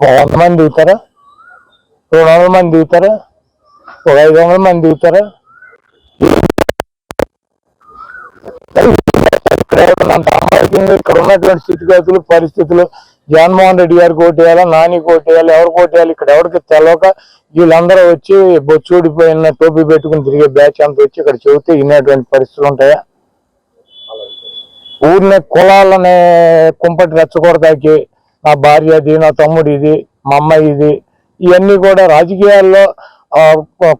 వంద మంది దిగుతారా రెండు వందల మంది దిగుతారా ఒక ఐదు వందల మంది దిగుతారా ఇక్కడ ఉన్నటువంటి స్థితిగతులు పరిస్థితులు జగన్మోహన్ రెడ్డి గారు కోటేయాలా నాని కోటేయాలి ఎవరు కోటేయాలి ఇక్కడ ఎవరికి తెలవక వీళ్ళందరూ వచ్చి బొచ్చూడిపోయిన టోపీ పెట్టుకుని తిరిగే బ్యాచ్ అంతా వచ్చి ఇక్కడ చెబితే ఇన్నటువంటి పరిస్థితులు ఉంటాయా ఊరిని కులాలనే కుంపటి రెచ్చగొడతాకి నా భార్య ఇది నా తమ్ముడు ఇది మా అమ్మాయి ఇది ఇవన్నీ కూడా రాజకీయాల్లో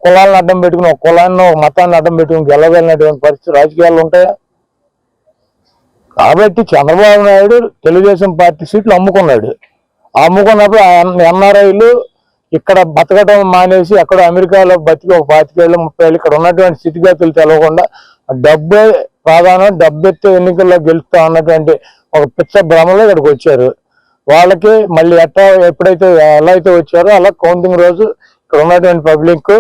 కులాలను అడ్డం పెట్టుకుని ఒక కులాన్ని ఒక మతాన్ని అడ్డం పెట్టుకుని గెలవగలిగినటువంటి పరిస్థితి రాజకీయాలు ఉంటాయా? కాబట్టి చంద్రబాబు నాయుడు తెలుగుదేశం పార్టీ సీట్లు అమ్ముకున్నాడు. అమ్ముకున్నప్పుడు ఎన్ఆర్ఐలు ఇక్కడ బతకడం మానేసి అక్కడ అమెరికాలో బతికి ఒక పాతికేళ్ళు ముప్పై ఏళ్ళు ఇక్కడ ఉన్నటువంటి స్థితిగతులు తెలవకుండా డబ్బే ప్రాధాన్యం డబ్బెత్తే ఎన్నికల్లో గెలుస్తా ఉన్నటువంటి ఒక పిచ్చ భ్రమలో ఇక్కడికి వచ్చారు. వాళ్ళకి మళ్ళీ ఎట్లా ఎప్పుడైతే ఎలా అయితే వచ్చారో అలా కౌంటింగ్ రోజు ఇక్కడ ఉన్నటువంటి పబ్లిక్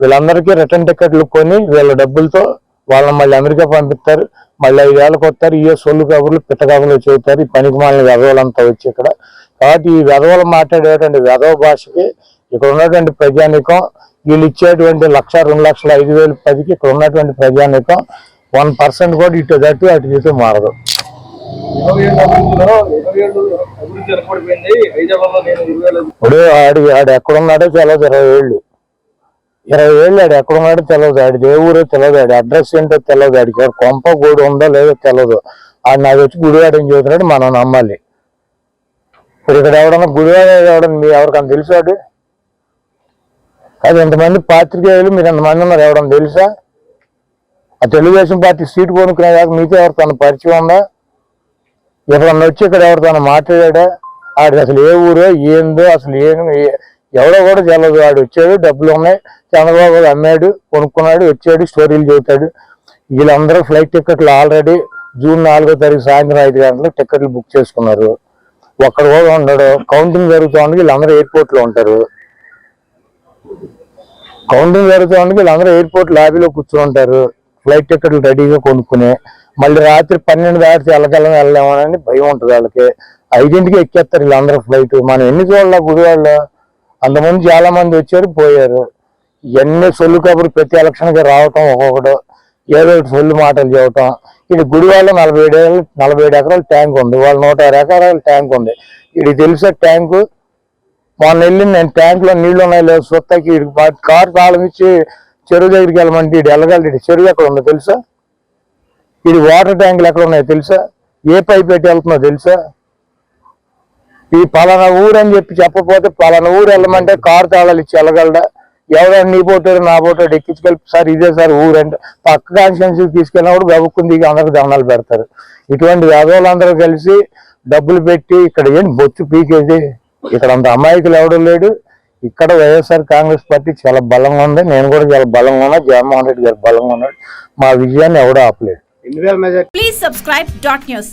వీళ్ళందరికీ రిటర్న్ టికెట్లు కొని వీళ్ళ డబ్బులతో వాళ్ళని మళ్ళీ అమెరికా పంపిస్తారు. మళ్ళీ ఐదేళ్ళకి వస్తారు. ఇయో సొల్లు కబుర్లు పిట్ట కబుర్లు చెబుతారు. ఈ పనికి మాలిన వెధవలంతా వచ్చి ఇక్కడ. కాబట్టి ఈ వెధవలు మాట్లాడేటువంటి వెధవ భాషకి ఇక్కడ ఉన్నటువంటి ప్రజానికం వీళ్ళు ఇచ్చేటువంటి లక్ష రెండు లక్షల ఐదు వేలు పదికి ఇక్కడ ఉన్నటువంటి ప్రజానికం వన్ పర్సెంట్ కూడా ఇటు దట్టు అటు ఇటు మారదు. ఇరవై ఏళ్ళు ఇరవై ఏళ్ళు ఇప్పుడు ఆడి ఆడు ఎక్కడున్నాడో తెలియదు ఇరవై ఏళ్ళు. ఇరవై ఏళ్ళు ఆడు ఎక్కడున్నాడో తెలియదు ఆడి ఏ ఊరో తెలియదు ఆడి అడ్రస్ ఏంటో తెలియదు ఆడికి కొంప గూడు ఉందో లేదో తెలియదు ఆడు నాకు వచ్చి గుడివాడని చెబుతున్నాడు మనం నమ్మాలి. ఇప్పుడు ఇక్కడ ఎవడన్నా గుడివాడ ఎవడన్నా మీ ఎవరికన్నా తెలుసాడు అది ఎంతమంది పాత్రికేయులు మీరు ఎంతమంది ఉన్నారు ఎవడన్నా తెలుసా? ఆ తెలుగుదేశం పార్టీ సీటు కొనుక్కునే దాకా మీతో ఎవరికన్నా పరిచయం ఉందా? ఎప్పుడన్నా వచ్చి ఇక్కడ ఎవరితో మాట్లాడా? ఆడు అసలు ఏ ఊరో ఏందో అసలు ఏం ఎవడో కూడా తెలియదు వాడు వచ్చాడు డబ్బులు ఉన్నాయి. చంద్రబాబు గారు అమ్మాడు కొనుక్కున్నాడు వచ్చాడు స్టోరీలు చెబుతాడు వీళ్ళందరూ ఫ్లైట్ టికెట్లు ఆల్రెడీ జూన్ నాలుగో తారీఖు సాయంత్రం ఐదు గంటలకు టికెట్లు బుక్ చేసుకున్నారు. ఒక్కడ కూడా ఉండడు. కౌంటింగ్ జరుగుతుంది వీళ్ళందరూ ఎయిర్పోర్ట్లో ఉంటారు. కౌంటింగ్ జరుగుతుంది వీళ్ళందరూ ఎయిర్పోర్ట్ లాబీలో కూర్చుని ఉంటారు. ఫ్లైట్ టికెట్లు రెడీగా కొనుక్కుని. మళ్ళీ రాత్రి పన్నెండు దాటి వెళ్ళగలం వెళ్ళామని భయం ఉంటుంది వాళ్ళకి. ఐదింటికి ఎక్కేస్తారు వీళ్ళందరూ ఫ్లైట్. మనం ఎన్ని చూడాల గుడివాళ్ళు? అంతమంది చాలా మంది వచ్చారు పోయారు. ఇవన్నీ సొల్లు కబురు ప్రతి ఎలక్షన్కి రావటం ఒక్కొక్కడు. ఏదో ఒకటి సొల్లు మాటలు చెప్పటం. ఇది గుడివాళ్ళు నలభై ఏడు నలభై ఏడు ఎకరాల ట్యాంక్ ఉంది. వాళ్ళు నూట యాభై ఎకరాల ట్యాంక్ ఉంది. ఇది తెలిసే ట్యాంకు? మొన్న వెళ్ళి నేను ట్యాంక్లో నీళ్ళు ఉన్నాయి లేదు సొత్తకి కారు తాళం ఇచ్చి చెరువు దగ్గరికి వెళ్ళమంటే ఇటు వెళ్ళగలడు ఇటు చెరువు ఎక్కడ ఉందో తెలుసా? ఇది వాటర్ ట్యాంకులు ఎక్కడ ఉన్నాయో తెలుసా? ఏ పైప్ పెట్టి వెళ్తుందో తెలుసా? ఈ పలానా ఊరు అని చెప్పి చెప్పకపోతే పలానా ఊరు వెళ్ళమంటే కారు తాళాలు ఇచ్చి వెళ్ళగలడా? ఎవరైనా నీ పోటాడు నా పోటాడు ఎక్కించుకెళ్ళి సార్ ఇదే సార్ ఊరు అంటే పక్క కాన్స్టిట్యున్సీ తీసుకెళ్ళినప్పుడు గబుక్కుంది అందరికి దండాలు పెడతారు. ఇటువంటి వేదవులందరూ కలిసి డబ్బులు పెట్టి ఇక్కడ ఏంటి బొచ్చు పీకేది? ఇక్కడ అంత అమాయకులు ఎవడూ లేడు. ఇక్కడ వైఎస్ఆర్ కాంగ్రెస్ పార్టీ చాలా బలంగా ఉంది. నేను కూడా చాలా బలంగా ఉన్నా. జగన్మోహన్ రెడ్డి గారు బలంగా ఉన్నాడు. మా విజయాన్ని ఎవడో ఆపలేడు ఎన్ని వేల majority Please subscribe dot news.